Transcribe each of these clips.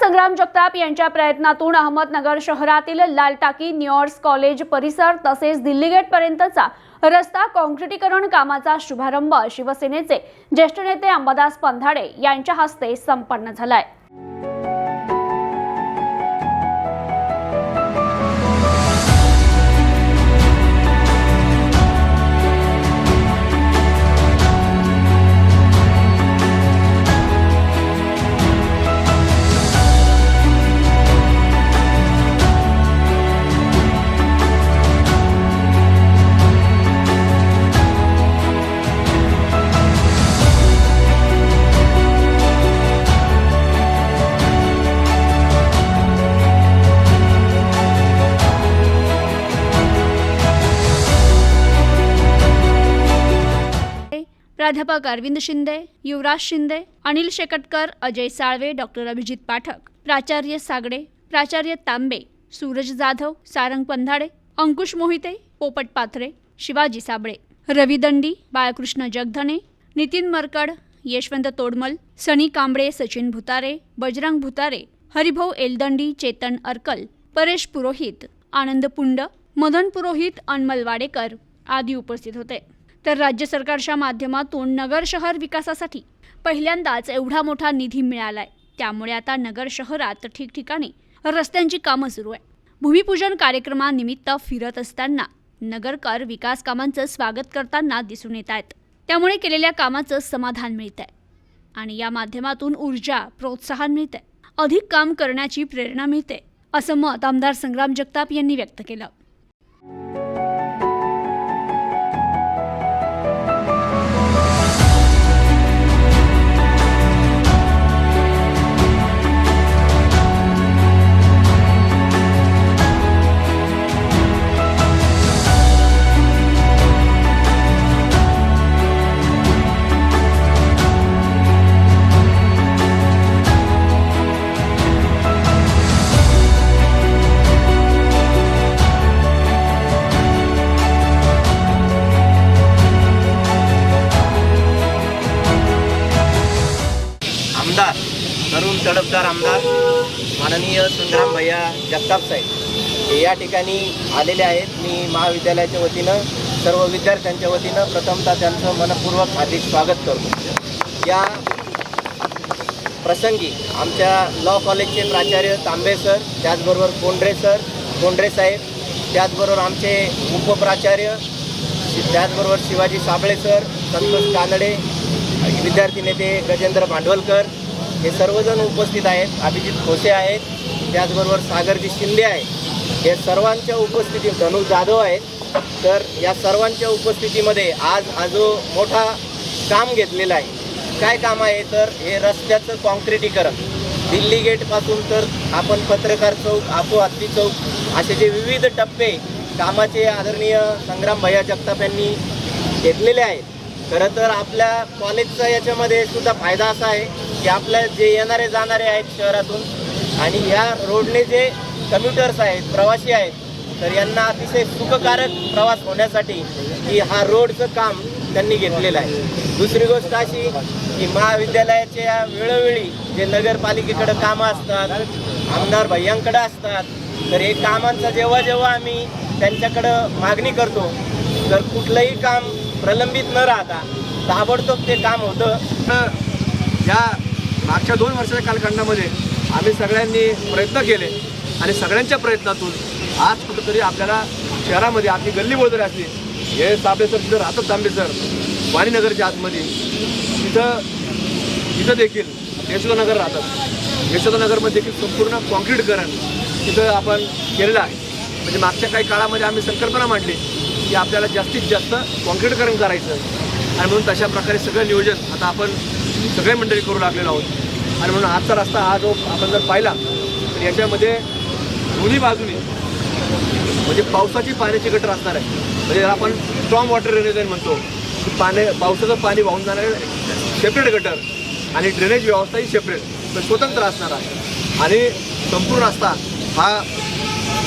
संग्राम जगताप यांच्या प्रयत्नातून अहमदनगर शहरातील लालटाकी न्यूयॉर्स कॉलेज परिसर तसेच दिल्ली गेटपर्यंतचा रस्ता काँक्रिटीकरण कामाचा शुभारंभ शिवसेनेचे ज्येष्ठ नेते अंबादास पंधाडे यांच्या हस्ते संपन्न झालाय. प्राध्यापक अरविंद शिंदे युवराज शिंदे अनिल शेकटकर अजय साळवे डॉक्टर अभिजित पाठक प्राचार्य सागडे प्राचार्य तांबे सूरज जाधव सारंग पंधाडे अंकुश मोहिते पोपट पाथरे शिवाजी साबळे रवी दंडी बाळकृष्ण जगधने नितीन मरकड यशवंत तोडमल सनी कांबळे सचिन भुतारे बजरंग भुतारे हरिभाऊ एलदंडी चेतन अर्कल परेश पुरोहित आनंद पुंड मदन पुरोहित अनमल वाडेकर आदी उपस्थित होते. तर राज्य सरकारच्या माध्यमातून नगर शहर विकासासाठी पहिल्यांदाच एवढा मोठा निधी मिळालाय. त्यामुळे आता नगर शहरात ठिकठिकाणी रस्त्यांची कामं सुरू आहे. भूमिपूजन कार्यक्रमानिमित्त फिरत असताना नगरकर विकास कामांचं स्वागत करताना दिसून येत आहेत. त्यामुळे केलेल्या कामाचं समाधान मिळत आहे आणि या माध्यमातून ऊर्जा प्रोत्साहन मिळते अधिक काम करण्याची प्रेरणा मिळते असं मत आमदार संग्राम जगताप यांनी व्यक्त केलं. जगताप साहेब. हे या ठिकाणी आलेले आहेत. मी महाविद्यालयाच्या वतीनं सर्व विद्यार्थ्यांच्या वतीनं प्रथमतः त्यांचं मनपूर्वक हार्दिक स्वागत करतो. या प्रसंगी आमच्या लॉ कॉलेजचे प्राचार्य तांबे सर त्याचबरोबर कोंढरे सर कोंढरे साहेब त्याचबरोबर आमचे उपप्राचार्य त्याचबरोबर शिवाजी साबळे सर संतोष कानडे विद्यार्थी नेते गजेंद्र भांडवलकर हे सर्वजण उपस्थित आहेत. अभिजित खोसे आहेत. त्याचबरोबर सागरजी शिंदे आहे. हे सर्वांच्या उपस्थितीत धनु जाधव आहेत तर या सर्वांच्या उपस्थितीमध्ये आज हा जो मोठा काम घेतलेला आहे काय काम आहे? तर हे रस्त्याचं कॉन्क्रिटीकरण दिल्ली गेटपासून तर आपण पत्रकार चौक आपो हत्ती चौक असे जे विविध टप्पे कामाचे आदरणीय संग्राम भैया जगताप यांनी घेतलेले आहेत. खरं तर आपल्या कॉलेजचा याच्यामध्ये सुद्धा फायदा असा आहे की आपल्या जे येणारे जाणारे आहेत शहरातून आणि या रोडने जे कम्युटर्स आहेत प्रवासी आहेत तर यांना अतिशय सुखकारक प्रवास होण्यासाठी की हा रोडचं काम त्यांनी घेतलेलं आहे. दुसरी गोष्ट अशी की महाविद्यालयाच्या वेळोवेळी जे नगरपालिकेकडं कामं असतात आमदार भैयांकडे असतात तर हे कामांचा जेव्हा जेव्हा आम्ही त्यांच्याकडं मागणी करतो तर कुठलंही काम प्रलंबित न राहता ताबडतोब ते काम होतं. तर या मागच्या दोन वर्षाच्या कालखंडामध्ये आम्ही सगळ्यांनी प्रयत्न केले आणि सगळ्यांच्या प्रयत्नातून आज कुठंतरी आपल्याला शहरामध्ये आपली गल्ली बोलतरी असली. हे तांबे सर तिथं राहतात तांबे सर. वाणीनगरच्या आतमध्ये. तिथं तिथं देखील यशोदानगर राहतात. यशोदानगरमध्ये देखील संपूर्ण कॉन्क्रीटकरण तिथं आपण केलेलं आहे. म्हणजे मागच्या काही काळामध्ये आम्ही संकल्पना मांडली की आपल्याला जास्तीत जास्त कॉन्क्रीटकरण करायचं आणि म्हणून तशा प्रकारे सगळं नियोजन आता आपण सगळे मंडळी करू लागलेलो आहोत. आणि म्हणून आजचा रस्ता हा जो आपण जर पाहिला तर याच्यामध्ये दोन्ही बाजूने म्हणजे पावसाची पाण्याची गटर असणार आहे. म्हणजे आपण स्ट्रॉंग वॉटर ड्रेनेज म्हणतो की पाणी पावसाचं पाणी वाहून जाणारे सेपरेट गटर आणि ड्रेनेज व्यवस्था ही सेपरेट तर स्वतंत्र असणार आहे. आणि संपूर्ण रस्ता हा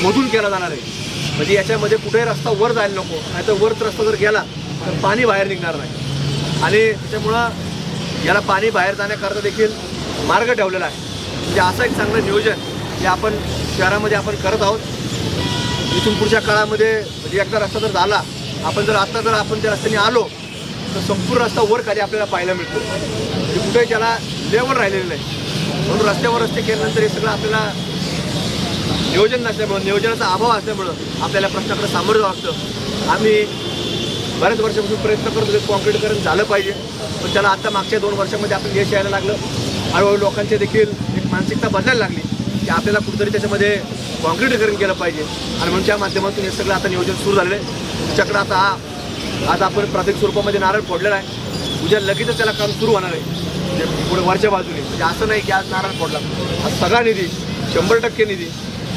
मधून केला जाणार आहे. म्हणजे याच्यामध्ये कुठेही रस्ता वर जायला नको नाही तर वरच रस्ता जर गेला तर पाणी बाहेर निघणार नाही. आणि त्याच्यामुळं याला पाणी बाहेर जाण्याकरता देखील मार्ग ठेवलेला आहे. म्हणजे असं एक चांगलं नियोजन हे आपण शहरामध्ये आपण करत आहोत. इथून पुढच्या काळामध्ये म्हणजे एकदा रस्ता जर झाला आपण जर आत्ता जर आपण त्या रस्त्याने आलो तर संपूर्ण रस्ता वर खाली आपल्याला पाहायला मिळतो. म्हणजे कुठेही त्याला लेवल राहिलेलं नाही. म्हणून रस्त्यावर रस्ते केल्यानंतर हे सगळं आपल्याला नियोजन नसल्यामुळं नियोजनाचा अभाव असल्यामुळं आपल्याला प्रश्नाकडे सामोरं जावं लागतं. आम्ही बऱ्याच वर्षापासून प्रयत्न करत होतो कॉन्क्रीटकरण झालं पाहिजे. पण त्याला आता मागच्या दोन वर्षामध्ये आपण यश यायला लागलं. हळूहळू लोकांचे देखील एक मानसिकता बदलायला लागली की आपल्याला कुठेतरी त्याच्यामध्ये कॉन्क्रिटीकरण केलं पाहिजे. आणि म्हणून त्या माध्यमातून हे सगळं आता नियोजन सुरू झालेलं आहे. त्याच्याकडे आता हा आज आपण प्राथमिक स्वरूपामध्ये नारळ फोडलेला आहे. उद्या लगेचच त्याला काम सुरू होणार आहे. म्हणजे पुढे वरच्या बाजूने. म्हणजे असं नाही की आज नारळ फोडला. हा सगळा निधी शंभर टक्के निधी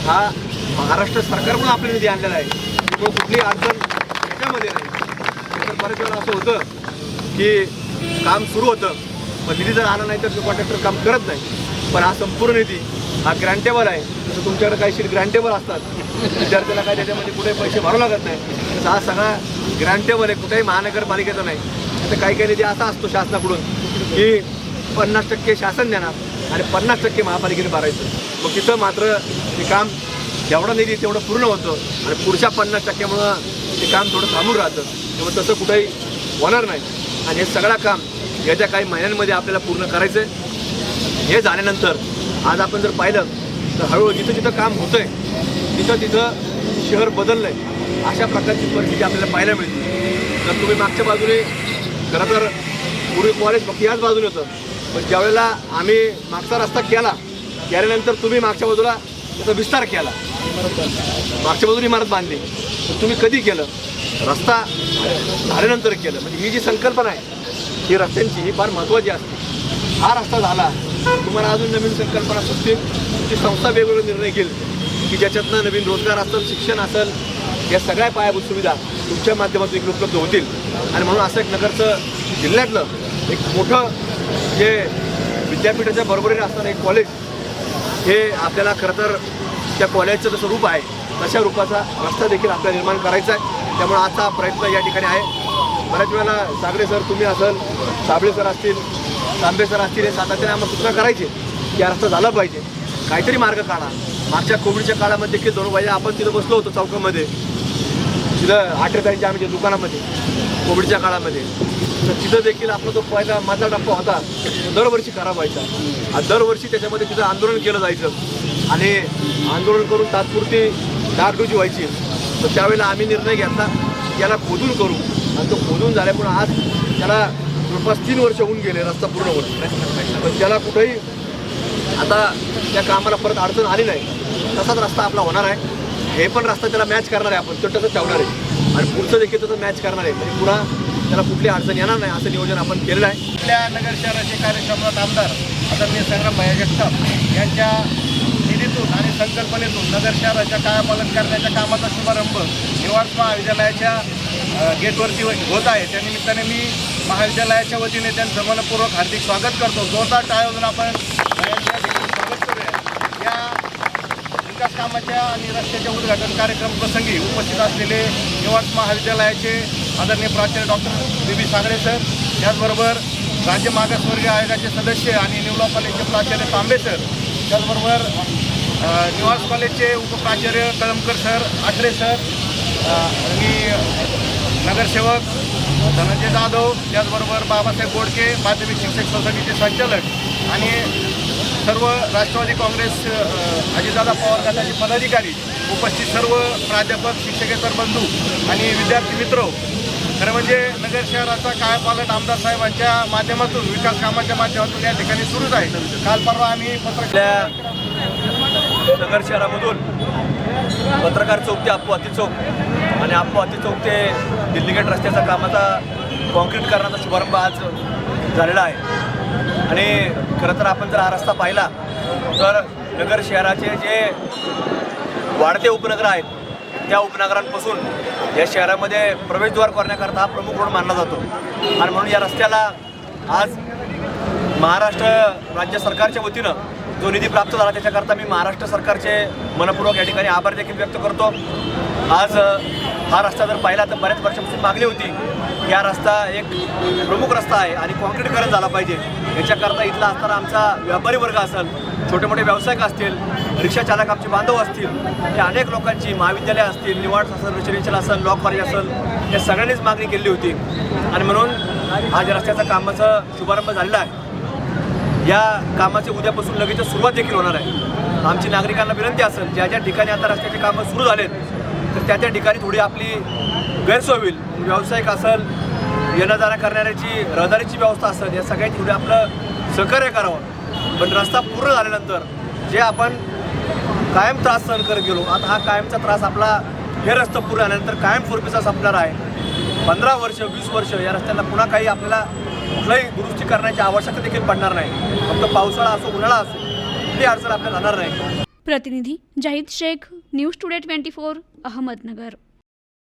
हा महाराष्ट्र सरकारकडून आपला निधी आणलेला आहे. त्यामुळे कुठली अडचण त्याच्यामध्ये नाही. तर बऱ्याच वेळा असं होतं की काम सुरू होतं. पण निधी जर आला नाही तर कॉन्ट्रॅक्टर काम करत नाही. पण हा संपूर्ण निधी हा ग्रँटेबल आहे. जसं तुमच्याकडे काही शीट ग्रँटेबल असतात विद्यार्थ्याला काय त्याच्यामध्ये कुठे पैसे भरावं लागत नाही. तसं हा सगळा ग्रँटेबल आहे कुठेही महानगरपालिकेचा नाही. तर काही काही निधी असा असतो शासनाकडून की पन्नास टक्के शासन देणार आणि पन्नास टक्के महापालिकेने भरायचं. मग तिथं मात्र ते काम जेवढा निधी तेवढं पूर्ण होतं. आणि पुढच्या पन्नास टक्क्यामुळं ते काम थोडं थांबून राहतं. तेव्हा तसं कुठेही होणार नाही. आणि हे सगळं काम येत्या काही महिन्यांमध्ये आपल्याला पूर्ण करायचं आहे हे झाल्यानंतर आज आपण जर पाहिलं तर हळूहळू जिथं जिथं काम होतं आहे तिथं तिथं शहर बदललं आहे अशा प्रकारची परिस्थिती आपल्याला पाहायला मिळते. तर तुम्ही मागच्या बाजूने खरं तर पूर्वी कॉलेज फक्त याच बाजूने होतं. पण ज्यावेळेला आम्ही मागचा रस्ता केला केल्यानंतर तुम्ही मागच्या बाजूला त्याचा विस्तार केला. मागच्या बाजूने इमारत बांधली. तर तुम्ही कधी केलं? रस्ता झाल्यानंतर केलं. म्हणजे ही जी संकल्पना आहे ही रस्त्यांची ही फार महत्त्वाची असते. हा रस्ता झाला तुम्हाला अजून नवीन संकल्पना सुचतील तुमची संस्था वेगवेगळे निर्णय घेईल. की ज्याच्यातनं नवीन रोजगार असेल शिक्षण असेल या सगळ्या पायाभूत सुविधा तुमच्या माध्यमातून इकडे उपलब्ध होतील. आणि म्हणून असं एक नगरचं जिल्ह्यातलं एक मोठं जे विद्यापीठाच्या बरोबरीने असणारं एक कॉलेज हे आपल्याला खरं तर त्या कॉलेजचं जसं रूप आहे तशा रूपाचा रस्ता देखील आपल्याला निर्माण करायचा आहे. त्यामुळे आता प्रयत्न या ठिकाणी आहे. बऱ्याच वेळेला सागडे सर तुम्ही असाल साबळे सर असतील तांबे सर असतील हे सातत्याने आम्हाला सूचना करायचे की हा रस्ता झाला पाहिजे. काहीतरी मार्ग काढा. मागच्या कोविडच्या काळामध्ये देखील दोन वाजे आपण तिथं बसलो होतो चौकामध्ये. तिथं आठरेताईंच्या आम्ही दुकानामध्ये कोविडच्या काळामध्ये. तर तिथं देखील आपला जो पहिला माझा टप्पा होता दरवर्षी खराब व्हायचा आणि दरवर्षी त्याच्यामध्ये तिथं आंदोलन केलं जायचं. आणि आंदोलन करून तात्पुरती डागडुजी व्हायची. तर त्यावेळेला आम्ही निर्णय घेतला याला खोदून करू. आणि तो खोदून झाल्यामुळे आज त्याला जवळपास तीन वर्ष होऊन गेले रस्ता पूर्ण होत पण त्याला कुठेही आता त्या कामाला परत अडचण आली नाही. तसाच रस्ता आपला होणार आहे. हे पण रस्ता त्याला मॅच करणार आहे आपण. तो तसं ठेवणार आहे. आणि पुढचं देखील तसं मॅच करणार आहे. म्हणजे पुन्हा त्याला कुठली अडचण येणार नाही असं नियोजन आपण केलेलं आहे. आपल्या नगर शहराचे कार्यक्रमात आमदार आदरणीय संग्राम भैया जगताप यांच्या निधीतून आणि संकल्पनेतून नगर शहराच्या कायापालन करण्याच्या कामाचा शुभारंभ निवास महाविद्यालयाच्या गेटवरती होत आहे. त्या निमित्ताने मी महाविद्यालयाच्या वतीने त्यांचं मनपूर्वक हार्दिक स्वागत करतो. जोरदार टाळून आपण स्वागत करूया. या विकास कामाच्या आणि रस्त्याच्या उद्घाटन कार्यक्रम प्रसंगी उपस्थित असलेले निवास महाविद्यालयाचे आदरणीय प्राचार्य डॉक्टर बी बी सागरे सर त्याचबरोबर राज्य मागासवर्गीय आयोगाचे सदस्य आणि निवला कॉलेजचे प्राचार्य तांबे सर त्याचबरोबर निवास कॉलेजचे उपप्राचार्य कळमकर सर आठरे सर मी आणि नगरसेवक धनंजय जाधव त्याचबरोबर बाबासाहेब गोडके माध्यमिक शिक्षक सोसायटीचे संचालक आणि सर्व राष्ट्रवादी काँग्रेस अजितदादा पवार गटाचे पदाधिकारी उपस्थित सर्व प्राध्यापक शिक्षकेतर बंधू आणि विद्यार्थी मित्र. खरं म्हणजे नगर शहराचा कायापालट आमदार साहेबांच्या माध्यमातून विकास कामाच्या माध्यमातून या ठिकाणी सुरूच आहे. काल परवा आम्ही पत्रकार नगर शहरामधून पत्रकार चौक ते अप्पू हाती चौक आणि अप्पू हाती चौक ते दिल्लीगेट रस्त्याचा कामाचा कॉन्क्रीट करण्याचा शुभारंभ आज झालेला आहे. आणि खरं तर आपण जर हा रस्ता पाहिला तर नगर शहराचे जे वाढते उपनगर आहेत त्या उपनगरांपासून या शहरामध्ये प्रवेशद्वार करण्याकरता हा प्रमुख रोड मानला जातो. आणि म्हणून या रस्त्याला आज महाराष्ट्र राज्य सरकारच्या वतीनं जो निधी प्राप्त झाला त्याच्याकरता मी महाराष्ट्र सरकारचे मनपूर्वक या ठिकाणी आभार देखील व्यक्त करतो. आज हा रस्ता जर पाहिला तर बऱ्याच वर्षापासून मागणी होती. या रस्ता एक प्रमुख रस्ता आहे आणि कॉन्क्रीटीकरण झाला पाहिजे. याच्याकरता इथला असणारा आमचा व्यापारी वर्ग असेल छोटे मोठे व्यावसायिक असतील रिक्षा चालक आमचे बांधव असतील हे अनेक लोकांची महाविद्यालय असतील निवाड असेल रेसिडेन्शियल असेल लॉ कॉलेज असेल या सगळ्यांनीच मागणी केली होती. आणि म्हणून आज रस्त्याचं रस्त्याचा कामाचा शुभारंभ झालेला आहे. या कामाची उद्यापासून लगेच सुरुवात देखील होणार आहे. आमची नागरिकांना विनंती असेल ज्या ज्या ठिकाणी आता रस्त्याचे कामं सुरू झालेत तर त्या त्या ठिकाणी थोडी आपली गैरसोय होईल. व्यावसायिक असेल येणं जाणं करणाऱ्याची रहदारीची व्यवस्था असेल या सगळ्यांची थोडी आपलं सहकार्य करावं. पण रस्ता पूर्ण झाल्यानंतर जे आपण कायम त्रास सहन करत गेलो आता हा कायमचा त्रास आपला हे रस्ता पूर्ण झाल्यानंतर कायमस्वरूपीचा संपणार आहे. पंधरा वर्ष वीस वर्ष या रस्त्याला पुन्हा काही आपल्याला कुठलाही दुरुस्ती करण्याची आवश्यकता देखील पडणार नाही. फक्त पावसाळा असो उन्हाळा असो ती अडचण आपल्याला जाणार नाही. प्रतिनिधी Zahid Shaikh news today twenty four Ahmednagar.